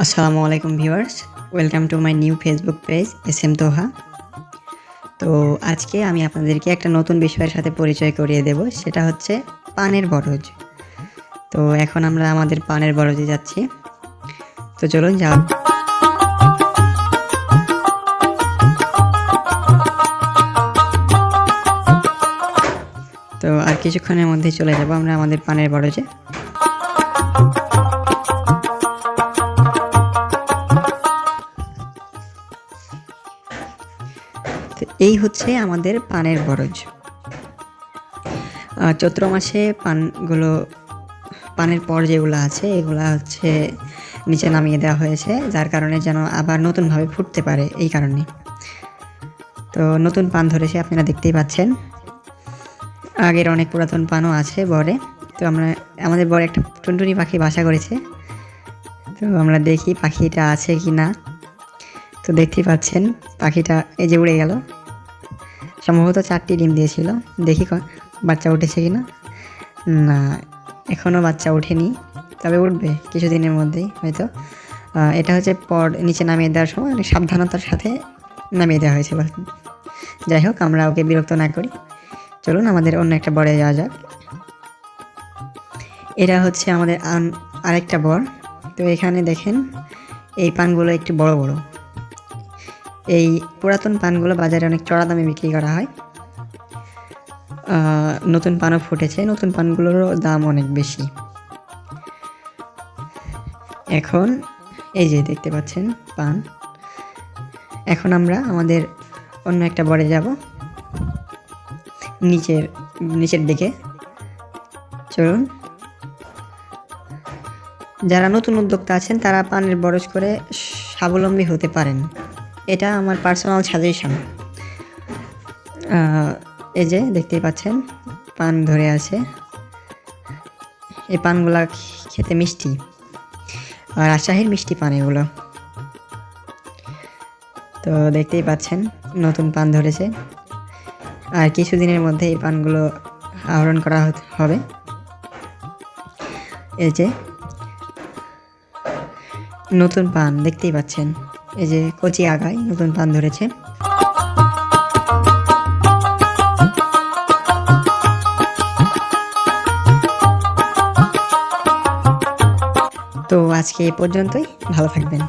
আসসালামু আলাইকুম viewers, welcome to my new Facebook page, S M Toha. তো আজকে আমি আপনাদেরকে একটা নতুন বিষয়ের সাথে পরিচয় করিয়ে দেব, সেটা হচ্ছে পানের বরজ। তো এখন আমরা আমাদের পানের বরজে যাচ্ছি। তো চলুন যাও তো আর কিছুক্ষণের মধ্যে চলে যাব আমরা আমাদের পানের বরজে। তো এই হচ্ছে আমাদের পানের বরজ। চৈত্র মাসে পানগুলো, পানের পর যেগুলো আছে, এগুলা হচ্ছে নিচে নামিয়ে দেওয়া হয়েছে, যার কারণে যেন আবার নতুনভাবে ফুটতে পারে এই কারণে। তো নতুন পান ধরেছে, আপনারা দেখতেই পাচ্ছেন। আগের অনেক পুরাতন পানও আছে বরে। তো আমরা, আমাদের বরে একটা টুনটুনি পাখি বাসা করেছে। তো আমরা দেখি পাখিটা আছে কি না তো দেখতেই পাচ্ছেন, পাখিটা এই যে উড়ে গেল। সম্ভবত চারটি ডিম দিয়েছিল। দেখি বাচ্চা উঠেছে কি না না এখনও বাচ্চা ওঠেনি, তবে উঠবে কিছুদিনের মধ্যেই, হয়তো। এটা হচ্ছে পর নিচে নামিয়ে দেওয়ার সময়, অনেক সাবধানতার সাথে নামিয়ে দেওয়া হয়েছিল যাই হোক, আমরা ওকে বিরক্ত না করি। চলুন, আমাদের অন্য একটা বরে যাওয়া যাক। এটা হচ্ছে আমাদের আরেকটা বর। তো এখানে দেখেন, এই পানগুলো একটু বড় বড়। এই পুরাতন পানগুলো বাজারে অনেক চড়া দামে বিক্রি করা হয়। নতুন পানও ফুটেছে, নতুন পানগুলোরও দাম অনেক বেশি। এখন এই যে দেখতে পাচ্ছেন পান। এখন আমরা আমাদের অন্য একটা বরে যাব। নিচের নিচের দিকে। চলুন। যারা নতুন উদ্যোক্তা আছেন তারা পানের বরজ করে স্বাবলম্বী হতে পারেন। এটা আমার পার্সোনাল সাজেশন এই যে দেখতেই পাচ্ছেন, পান ধরে আছে। এই পানগুলা খেতে মিষ্টি। আর রাজশাহীর মিষ্টি পান এগুলো। তো দেখতেই পাচ্ছেন, নতুন পান ধরেছে। আর কিছুদিনের মধ্যে এই পানগুলো আহরণ করা হবে। এই যে, নতুন পান, দেখতেই পাচ্ছেন। এই যে কচি আগায় নতুন পান ধরেছে। তো আজকে এ পর্যন্তই ভালো থাকবেন।